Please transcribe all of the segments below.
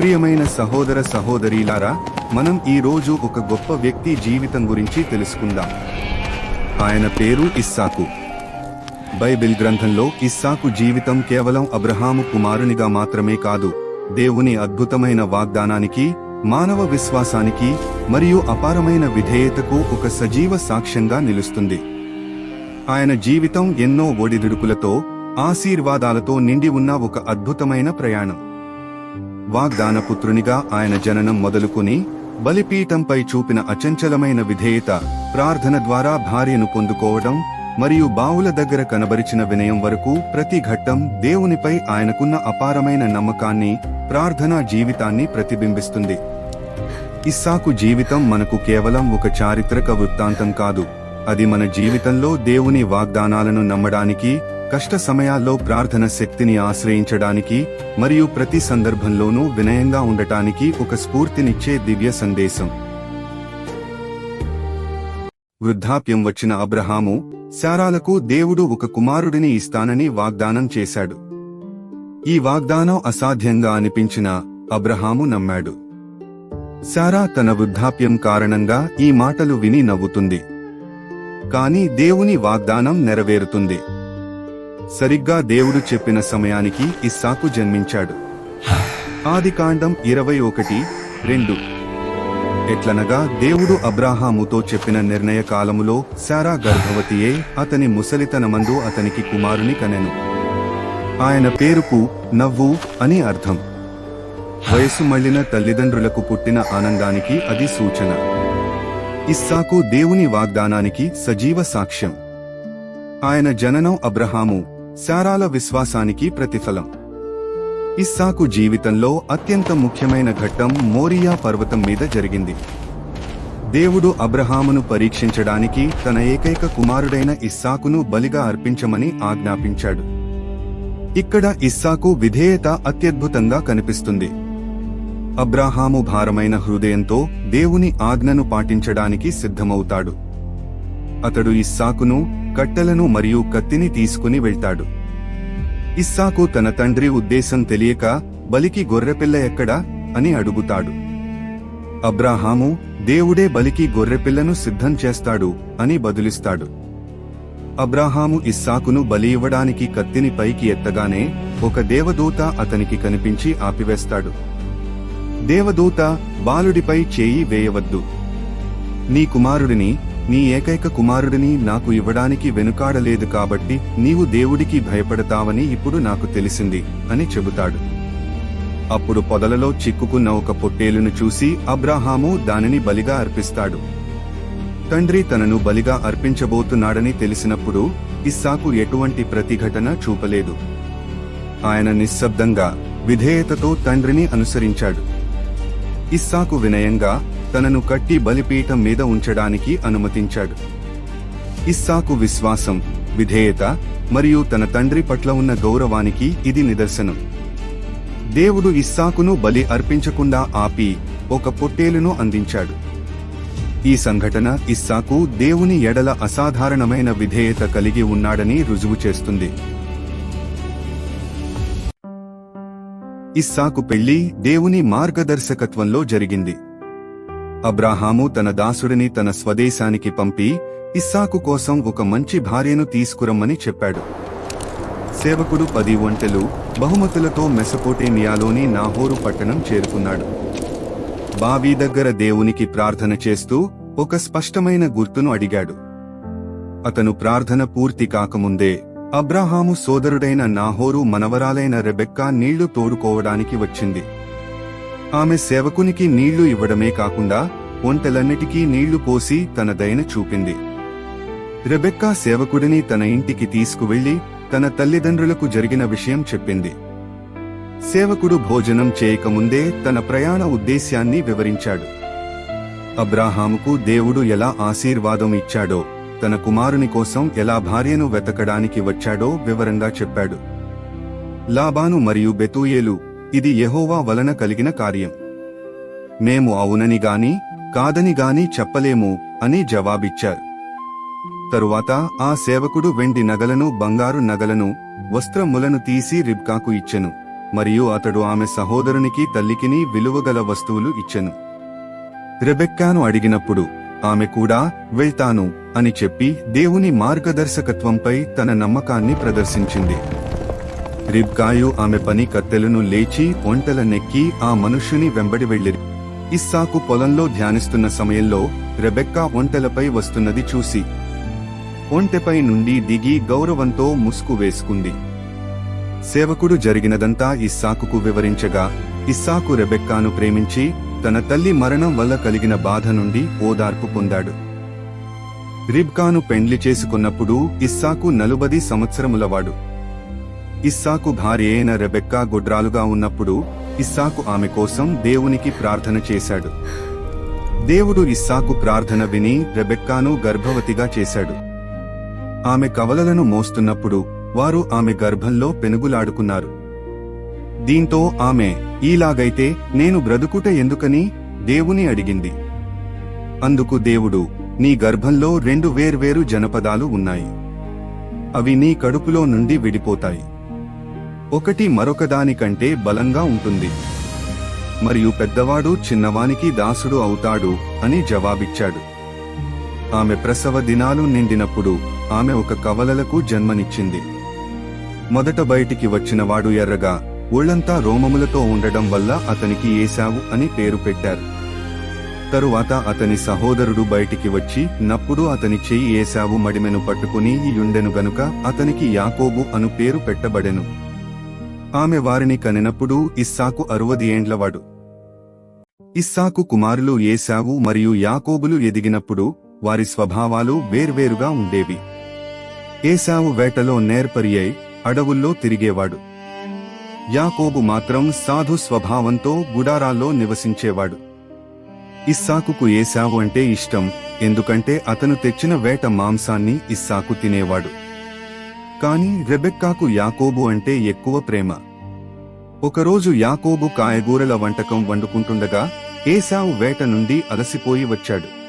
ప్రియమైన సహోదర సహోదరీలారా మనం ఈ రోజు ఒక గొప్ప వ్యక్తి జీవితం గురించి తెలుసుకుందాం. ఆయన పేరు ఇస్సాకు. బైబిల్ గ్రంథంలో ఇస్సాకు జీవితం కేవలం అబ్రహాము కుమారునిగా మాత్రమే కాదు దేవుని అద్భుతమైన వాగ్దానానికి మానవ విశ్వాసానికి మరియు అపారమైన విధేయతకు ఒక సజీవ సాక్ష్యంగా నిలుస్తుంది. ఆయన జీవితం ఎన్నో ఒడిదుడుకులతో ఆశీర్వాదాలతో నిండి ఉన్న ఒక అద్భుతమైన ప్రయాణం. వాగ్దాన పుత్రునిగా ఆయన జననం మొదలుకుని బలిపీఠంపై చూపిన అచంచలమైన విధేయత ప్రార్థన ద్వారా భార్యను పొందుకోవడం మరియు బావుల దగ్గర కనబరిచిన వినయం వరకు ప్రతి ఘట్టం దేవునిపై ఆయనకున్న అపారమైన నమ్మకాన్ని ప్రార్థనా జీవితాన్ని ప్రతిబింబిస్తుంది. ఇస్సాకు జీవితం మనకు కేవలం ఒక చారిత్రక వృత్తాంతం కాదు. అది మన జీవితంలో దేవుని వాగ్దానాలను నమ్మడానికి కష్ట సమయాల్లో ప్రార్థన శక్తిని ఆశ్రయించడానికి మరియు ప్రతి సందర్భంలోనూ వినయంగా ఉండటానికి ఒక స్ఫూర్తినిచ్చే దివ్య సందేశం. వృద్ధాప్యం వచ్చిన అబ్రహాము శారాలకు దేవుడు ఒక కుమారుడిని ఇస్తానని వాగ్దానం చేశాడు. ఈ వాగ్దానం అసాధ్యంగా అనిపించిన అబ్రహాము నమ్మాడు. శారా తన వృద్ధాప్యం కారణంగా ఈ మాటలు విని నవ్వుతుంది. కానీ దేవుని వాగ్దానం నెరవేరుతుంది. సరిగ్గా దేవుడు చెప్పిన సమయానికి ఇస్సాకు జన్మించాడు. ఆదికాండం ఇరవై ఒకటి రెండు. ఎట్లనగా దేవుడు అబ్రాహాముతో చెప్పిన నిర్ణయ కాలములో శారా గర్భవతియే అతని ముసలితనమందు అతనికి కుమారుని కనెను. ఆయన పేరుకు నవ్వు అని అర్థం. వయసు మళ్ళిన తల్లిదండ్రులకు పుట్టిన ఆనందానికి అది సూచన. ఇస్సాకు దేవుని వాగ్దానానికి సజీవ సాక్ష్యం. ఆయన జననం అబ్రహాము శారాల విశ్వాసానికి ప్రతిఫలం. ఇస్సాకు జీవితంలో అత్యంత ముఖ్యమైన ఘట్టం మోరియా పర్వతం మీద జరిగింది. దేవుడు అబ్రహామును పరీక్షించడానికి తన ఏకైక కుమారుడైన ఇస్సాకును బలిగా అర్పించమని ఆజ్ఞాపించాడు. ఇక్కడ ఇస్సాకు విధేయత అత్యద్భుతంగా కనిపిస్తుంది. అబ్రాహాము భారమైన హృదయంతో దేవుని ఆజ్ఞను పాటించడానికి సిద్ధమవుతాడు. అతడు ఇస్సాకును కట్టెలను మరియు కత్తిని తీసుకుని వెళ్తాడు. ఇస్సాకు తన తండ్రి ఉద్దేశం తెలియక బలికి గొర్రెపిల్ల ఎక్కడా? అని అడుగుతాడు. అబ్రాహాము దేవుడే బలికి గొర్రెపిల్లను సిద్ధం చేస్తాడు అని బదులిస్తాడు. అబ్రాహాము ఇస్సాకును బలి ఇవ్వడానికి కత్తిని పైకి ఎత్తగానే ఒక దేవదూత అతనికి కనిపించి ఆపివేస్తాడు. దేవదూత బాలుడిపై చేయి వేయవద్దు. నీ కుమారుడిని నీ ఏకైక కుమారుడిని నాకు ఇవ్వడానికి వెనుకాడలేదు కాబట్టి నీవు దేవుడికి భయపడతావని ఇప్పుడు నాకు తెలిసింది అని చెబుతాడు. అప్పుడు పొదలలో చిక్కుకున్న ఒక పొట్టేలును చూసి అబ్రాహాము దానిని బలిగా అర్పిస్తాడు. తండ్రి తనను బలిగా అర్పించబోతున్నాడని తెలిసినప్పుడు ఇస్సాకు ఎటువంటి ప్రతిఘటన చూపలేదు. ఆయన నిశ్శబ్దంగా విధేయతతో తండ్రిని అనుసరించాడు. ఇస్సాకు వినయంగా తనను కట్టి బలిపీఠం మీద ఉంచడానికి అనుమతించాడు. ఇస్సాకు విశ్వాసం విధేయత మరియు తన తండ్రి పట్ల ఉన్న గౌరవానికి ఇది నిదర్శనం. దేవుడు ఇస్సాకును బలి అర్పించకుండా ఆపి ఒక పొట్టేలును అందించాడు. ఈ సంఘటన ఇస్సాకు దేవుని ఎడల అసాధారణమైన విధేయత కలిగి ఉన్నాడని రుజువు చేస్తుంది. ఇస్సాకు పెళ్ళి దేవుని మార్గదర్శకత్వంలో జరిగింది. అబ్రాహాము తన దాసుడిని తన స్వదేశానికి పంపి ఇస్సాకు కోసం ఒక మంచి భార్యను తీసుకురమ్మని చెప్పాడు. సేవకుడు పది ఒంటెలు బహుమతులతో మెసపోటేమియాలోని నాహోరు పట్టణం చేరుకున్నాడు. బావి దగ్గర దేవునికి ప్రార్థన చేస్తూ ఒక స్పష్టమైన గుర్తును అడిగాడు. అతను ప్రార్థన పూర్తి కాకముందే అబ్రాహాము సోదరుడైన నాహోరు మనవరాలైన రెబెక్కా నీళ్ళు తోడుకోవడానికి వచ్చింది. ఆమె సేవకునికి నీళ్ళు ఇవ్వడమే కాకుండా ఒంటెలన్నిటికీ నీళ్ళు పోసి తన దయన చూపింది. రెబెక్కా సేవకుడిని తన ఇంటికి తీసుకువెళ్ళి తన తల్లిదండ్రులకు జరిగిన విషయం చెప్పింది. సేవకుడు భోజనం చేయకముందే తన ప్రయాణ ఉద్దేశ్యాన్ని వివరించాడు. అబ్రాహాముకు దేవుడు ఎలా ఆశీర్వాదం ఇచ్చాడో తన కుమారుని కోసం ఎలా భార్యను వెతకడానికి వచ్చాడో వివరంగా చెప్పాడు. లాబాను మరియు బెతూయేలు ఇది యహోవా వలన కలిగిన కార్యం. మేము అవునని గాని కాదని గాని చెప్పలేము అని జవాబిచ్చారు. తరువాత ఆ సేవకుడు వెండి నగలను బంగారు నగలను వస్త్రములను తీసి రిబ్కాకు ఇచ్చెను మరియు అతడు ఆమె సహోదరునికి తల్లికిని విలువగల వస్తువులు ఇచ్చెను. రెబెక్కాను అడిగినప్పుడు ఆమె కూడా వెళ్తాను అని చెప్పి దేవుని మార్గదర్శకత్వంపై తన నమ్మకాన్ని ప్రదర్శించింది. రిబ్కాయు ఆమె పని కత్తెలను లేచి ఒంటెల నెక్కి ఆ మనుష్యుని వెంబడి వెళ్ళిరి. ఇస్సాకు పొలంలో ధ్యానిస్తున్న సమయంలో రెబెక్కా ఒంటెలపై వస్తున్నది చూసి ఒంటెపై నుండి దిగి గౌరవంతో ముసుకు వేసుకుంది. సేవకుడు జరిగినదంతా ఇస్సాకుకు వివరించగా ఇస్సాకు రెబెక్కాను ప్రేమించి తన తల్లి మరణం వల్ల కలిగిన బాధ నుండి ఓదార్పు పొందాడు. రిబ్కాను పెండ్లి చేసుకున్నప్పుడు ఇస్సాకు నలుబది సంవత్సరములవాడు. ఇస్సాకు భార్య అయిన రెబెక్కా గుడ్రాలుగా ఉన్నప్పుడు ఇస్సాకు ఆమె కోసం దేవునికి ప్రార్థన చేశాడు. దేవుడు ఇస్సాకు ప్రార్థన విని రెబెక్కాను గర్భవతిగా చేశాడు. ఆమె కవలలను మోస్తున్నప్పుడు వారు ఆమె గర్భంలో పెనుగులాడుకున్నారు. దీంతో ఆమె ఈలాగైతే నేను బ్రతుకుట ఎందుకని? దేవుని అడిగింది. అందుకు దేవుడు నీ గర్భంలో రెండు వేర్వేరు జనపదాలు ఉన్నాయి. అవి నీ కడుపులో నుండి విడిపోతాయి. ఒకటి మరొకదానికంటే బలంగా ఉంటుంది. మరియు పెద్దవాడు చిన్నవానికి దాసుడు అవుతాడు అని జవాబిచ్చాడు. ఆమె ప్రసవ దినాలు నిండినప్పుడు ఆమె ఒక కవలలకు జన్మనిచ్చింది. మొదట బయటికి వచ్చినవాడు ఎర్రగా ఒళ్ళంతా రోమములతో ఉండడం వల్ల అతనికి ఏశావు అని పేరు పెట్టారు. తరువాత అతని సహోదరుడు బయటికి వచ్చి నప్పుడు అతని చెయ్యి ఏశావు మడిమెను పట్టుకుని యుండెను గనుక అతనికి యాకోబు అను పేరు పెట్టబడెను. ఆమె వారిని కనినప్పుడు ఇస్సాకు అరవది ఏండ్లవాడు. ఇస్సాకు కుమారులు ఏశావు మరియు యాకోబులు ఎదిగినప్పుడు వారి స్వభావాలు వేర్వేరుగా ఉండేవి. ఏశావు వేటలో నేర్పరియై అడవుల్లో తిరిగేవాడు. యాకోబు మాత్రం సాధు స్వభావంతో గుడారాల్లో నివసించేవాడు. ఇస్సాకుకు ఏశావు అంటే ఇష్టం ఎందుకంటే అతను తెచ్చిన వేట మాంసాన్ని ఇస్సాకు తినేవాడు. కాని రెబెక్కాకు యాకోబు అంటే ఎక్కువ ప్రేమ. ఒకరోజు యాకోబు కాయగూరల వంటకం వండుకుంటుండగా ఏశావు వేట నుండి అలసిపోయి వచ్చాడు.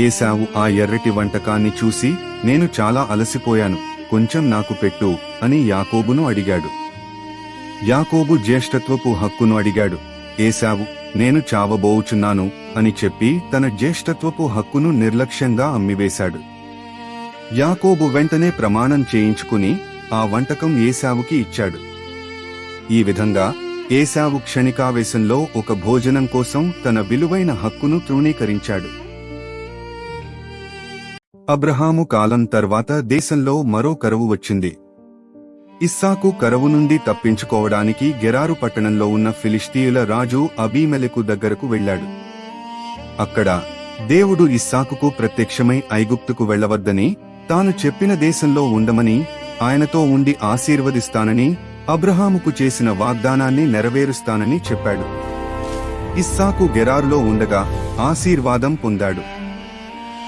ఏశావు ఆ ఎర్రటి వంటకాన్ని చూసి నేను చాలా అలసిపోయాను కొంచెం నాకు పెట్టు అని యాకోబును అడిగాడు. యాకోబు జ్యేష్ఠత్వపు హక్కును అడిగాడు. ఏశావు నేను చావబోవుచున్నాను అని చెప్పి తన జ్యేష్ఠత్వపు హక్కును నిర్లక్ష్యంగా అమ్మివేశాడు. యాకోబు వెంటనే ప్రమాణం చేయించుకుని ఆ వంటకం ఏశావుకి ఇచ్చాడు. ఈ విధంగా ఏశావు క్షణికావేశంలో ఒక భోజనం కోసం తన విలువైన హక్కును తృణీకరించాడు. అబ్రహాము కాలం తర్వాత దేశంలో మరో కరువు వచ్చింది. ఇస్సాకు కరువు నుండి తప్పించుకోవడానికి గెరారు పట్టణంలో ఉన్న ఫిలిస్తీయుల రాజు అబీమెలకు దగ్గరకు వెళ్ళాడు. అక్కడ దేవుడు ఇస్సాకుకు ప్రత్యక్షమై ఐగుప్తుకు వెళ్ళవద్దని తాను చెప్పిన దేశంలో ఉండమని ఆయనతో ఉండి ఆశీర్వదిస్తానని అబ్రహాముకు చేసిన వాగ్దానాన్ని నెరవేరుస్తానని చెప్పాడు. ఇస్సాకు గెరారులో ఉండగా ఆశీర్వాదం పొందాడు.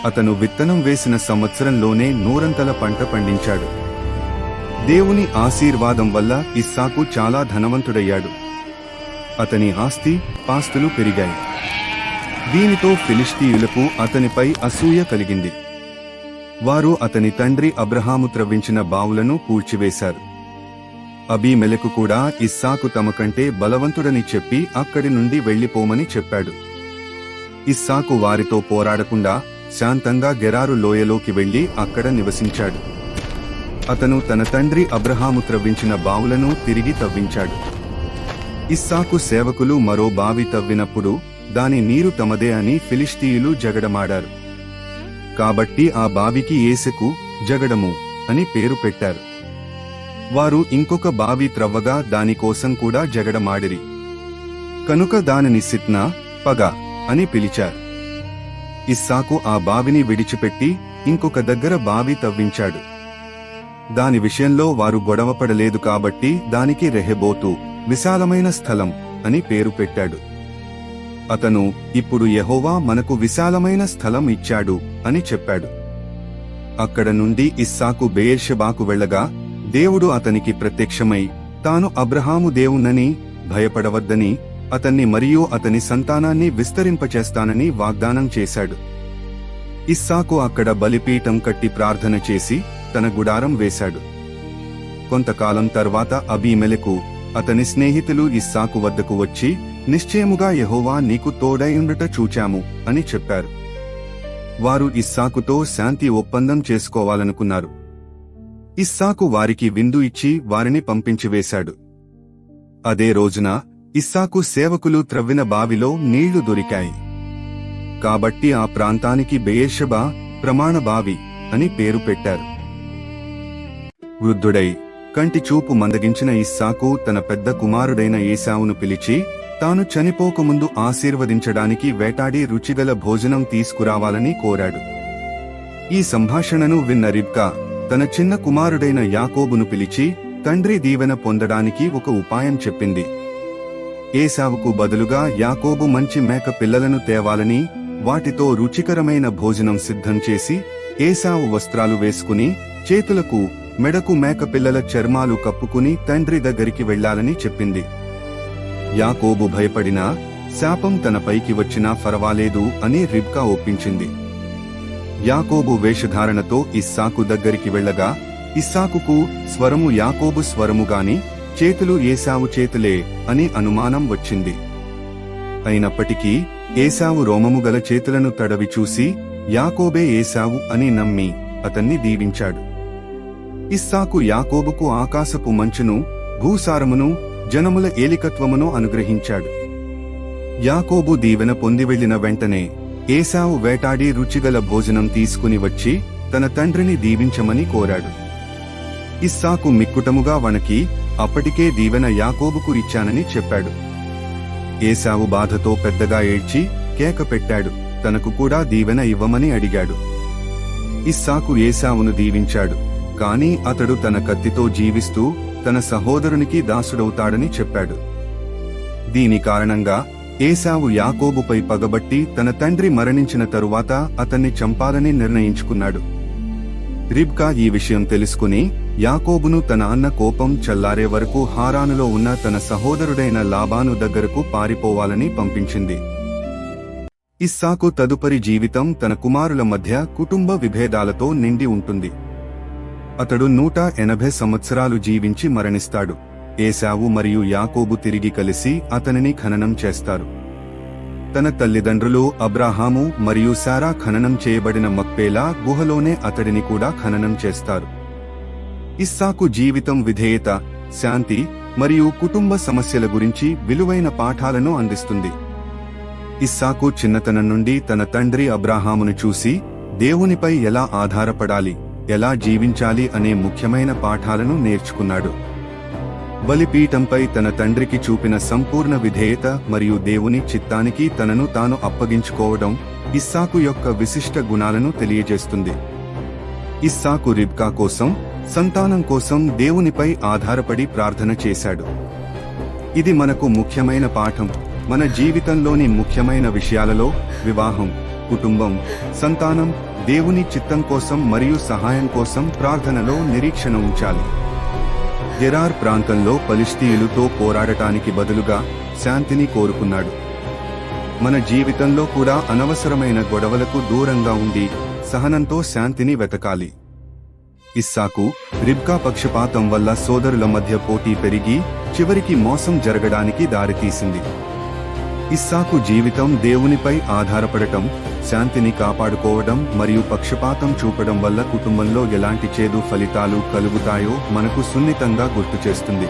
అతను విత్తనం వేసిన సంవత్సరంలోనే నూరంతల పంట పండించాడు. దేవుని ఆశీర్వాదం వల్ల ఇస్సాకు చాలా ధనవంతుడయ్యాడు. అతని ఆస్తి పాస్తులు పెరిగాయి. దీనితో ఫిలిస్తీయులకు అతనిపై అసూయ కలిగింది. వారు అతని తండ్రి అబ్రహాము త్రవ్వించిన బావులను పూడ్చివేశారు అబీమెలకు కూడా ఇస్సాకు తమ కంటే బలవంతుడని చెప్పి అక్కడి నుండి వెళ్ళిపోమని చెప్పాడు. ఇస్సాకు వారితో పోరాడకుండా శాంతంగా గెరారు లోయలోకి వెళ్ళి అక్కడ నివసించాడు. అతను తన తండ్రి అబ్రహాము త్రవ్వించిన బావులను తిరిగి తవ్వించాడు. ఇస్సాకు సేవకులు మరో బావి తవ్వినప్పుడు దాని నీరు తమదే అని ఫిలిస్తీయులు జగడమాడారు. కాబట్టి ఆ బావికి ఏసెకు జగడము అని పేరు పెట్టారు. వారు ఇంకొక బావి త్రవ్వగా దానికోసం కూడా జగడమాడిరి. కనుక దానిని సిత్నా పగ అని పిలిచారు. ఇస్సాకు ఆ బావిని విడిచిపెట్టి ఇంకొక దగ్గర బావి తవ్వించాడు. దాని విషయంలో వారు గొడవపడలేదు కాబట్టి దానికి రెహెబోతు విశాలమైన స్థలం అని పేరు పెట్టాడు. అతను ఇప్పుడు యెహోవా మనకు విశాలమైన స్థలం ఇచ్చాడు అని చెప్పాడు. అక్కడ నుండి ఇస్సాకు బేయర్షబాకు వెళ్ళగా దేవుడు అతనికి ప్రత్యక్షమై తాను అబ్రహాము దేవునని భయపడవద్దని అతన్ని మరియు అతని సంతానాన్ని విస్తరింపచేస్తానని వాగ్దానం చేశాడు. ఇస్సాకు అక్కడ బలిపీఠం కట్టి ప్రార్థన చేసి తన గుడారం వేశాడు. కొంతకాలం తర్వాత అబీమెలకు అతని స్నేహితులు ఇస్సాకు వద్దకు వచ్చి నిశ్చయముగా యహోవా నీకు తోడైయుండుట చూచాము అని చెప్పారు. వారు ఇస్సాకుతో శాంతి ఒప్పందం చేసుకోవాలనుకున్నారు. ఇస్సాకు వారికి విందు ఇచ్చి వారిని పంపించివేశాడు అదే రోజున ఇస్సాకు సేవకులు త్రవ్విన బావిలో నీళ్ళు దొరికాయి. కాబట్టి ఆ ప్రాంతానికి బేయషబా ప్రమాణ బావి అని పేరు పెట్టారు. వృద్ధుడై కంటి చూపు మందగించిన ఇస్సాకు తన పెద్ద కుమారుడైన ఏశావును పిలిచి తాను చనిపోకముందు ఆశీర్వదించడానికి వేటాడి రుచిగల భోజనం తీసుకురావాలని కోరాడు. ఈ సంభాషణను విన్న రిబ్కా తన చిన్న కుమారుడైన యాకోబును పిలిచి తండ్రి దీవెన పొందడానికి ఒక ఉపాయం చెప్పింది. ఏసావుకు బదులుగా యాకోబు మంచి మేక పిల్లలను తేవాలని వాటితో రుచికరమైన భోజనం సిద్ధం చేసి ఏసావు వస్త్రాలు వేసుకుని చేతులకు మెడకు మేక పిల్లల చర్మాలు కప్పుకుని తండ్రి దగ్గరికి వెళ్ళాలని చెప్పింది. యాకోబు భయపడినా శాపం తన పైకి వచ్చినా ఫరవాలేదు అని రిబ్కా ఒప్పించింది. యాకోబు వేషధారణతో ఇస్సాకు దగ్గరికి వెళ్ళగా ఇస్సాకుకు స్వరము యాకోబు స్వరముగాని చేతులు ఏసావు చేతులే అని అనుమానం వచ్చింది. అయినప్పటికీ ఏసావు రోమము గల చేతులను తడవి చూసి యాకోబే ఏసావు అని నమ్మి అతన్ని దీవించాడు. ఇస్సాకు యాకోబుకు ఆకాశపు మంచును భూసారమును జనముల ఏలికత్వమును అనుగ్రహించాడు. యాకోబు దీవెన పొంది వెళ్ళిన వెంటనే ఏసావు వేటాడి రుచిగల భోజనం తీసుకుని వచ్చి తన తండ్రిని దీవించమని కోరాడు. ఇస్సాకు మిక్కుటముగా వణకి అప్పటికే దీవెన యాకోబుకు ఇచ్చానని చెప్పాడు. ఏసావు బాధతో పెద్దగా ఏడ్చి కేక పెట్టాడు తనకు కూడా దీవెన ఇవ్వమని అడిగాడు. ఇస్సాకు ఏసావును దీవించాడు. కానీ అతడు తన కత్తితో జీవిస్తూ తన సహోదరునికి దాసుడవుతాడని చెప్పాడు. దీని కారణంగా ఏసావు యాకోబుపై పగబట్టి తన తండ్రి మరణించిన తరువాత అతన్ని చంపాలని నిర్ణయించుకున్నాడు. రిబ్కా ఈ విషయం తెలుసుకుని యాకోబును తన అన్న కోపం చల్లారే వరకు హారానులో ఉన్న తన సహోదరుడైన లాబాను దగ్గరకు పారిపోవాలని పంపించింది. ఇస్సాకు తదుపరి జీవితం తన కుమారుల మధ్య కుటుంబ విభేదాలతో నిండి ఉంటుంది. అతడు నూట ఎనభై సంవత్సరాలు జీవించి మరణిస్తాడు. ఏశావు మరియు యాకోబు తిరిగి కలిసి అతనిని ఖననం చేస్తారు. తన తల్లిదండ్రులు అబ్రాహాము మరియు సారా ఖననం చేయబడిన మక్పేలా గుహలోనే అతడిని కూడా ఖననం చేస్తారు. ఇస్సాకు జీవితం విధేయత శాంతి మరియు కుటుంబ సమస్యల గురించి విలువైన పాఠాలను అందిస్తుంది. ఇస్సాకు చిన్నతనం నుండి తన తండ్రి అబ్రాహామును చూసి దేవునిపై ఎలా ఆధారపడాలి? ఎలా జీవించాలి అనే ముఖ్యమైన పాఠాలను నేర్చుకున్నాడు. బలిపీఠంపై తన తండ్రికి చూపిన సంపూర్ణ విధేయత మరియు దేవుని చిత్తానికి తనను తాను అప్పగించుకోవడం ఇస్సాకు యొక్క విశిష్ట గుణాలను తెలియజేస్తుంది. ఇస్సాకు రిబ్కా కోసం సంతానం కోసం దేవునిపై ఆధారపడి ప్రార్థన చేశాడు. ఇది మనకు ముఖ్యమైన పాఠం మన జీవితంలోని ముఖ్యమైన విషయాలలో వివాహం కుటుంబం సంతానం దేవుని చిత్తం కోసం మరియు సహాయం కోసం ప్రార్థనలో నిరీక్షణ ఉంచాలి. గెరార్ ప్రాంతంలో పలిస్తీయులతో పోరాడటానికి బదులుగా శాంతిని కోరుకున్నాడు. మన జీవితంలో కూడా అనవసరమైన గొడవలకు దూరంగా ఉండి సహనంతో శాంతిని వెతకాలి. ఇస్సాకు రిబ్కా పక్షపాతం వల్ల సోదరుల మధ్య పోటీ పెరిగి చివరికి మోసం జరగడానికి దారితీసింది. ఇస్సాకు జీవితం దేవునిపై ఆధారపడటం శాంతిని కాపాడుకోవడం మరియు పక్షపాతం చూపడం వల్ల కుటుంబంలో ఎలాంటి చేదు ఫలితాలు కలుగుతాయో మనకు సున్నితంగా గుర్తు చేస్తుంది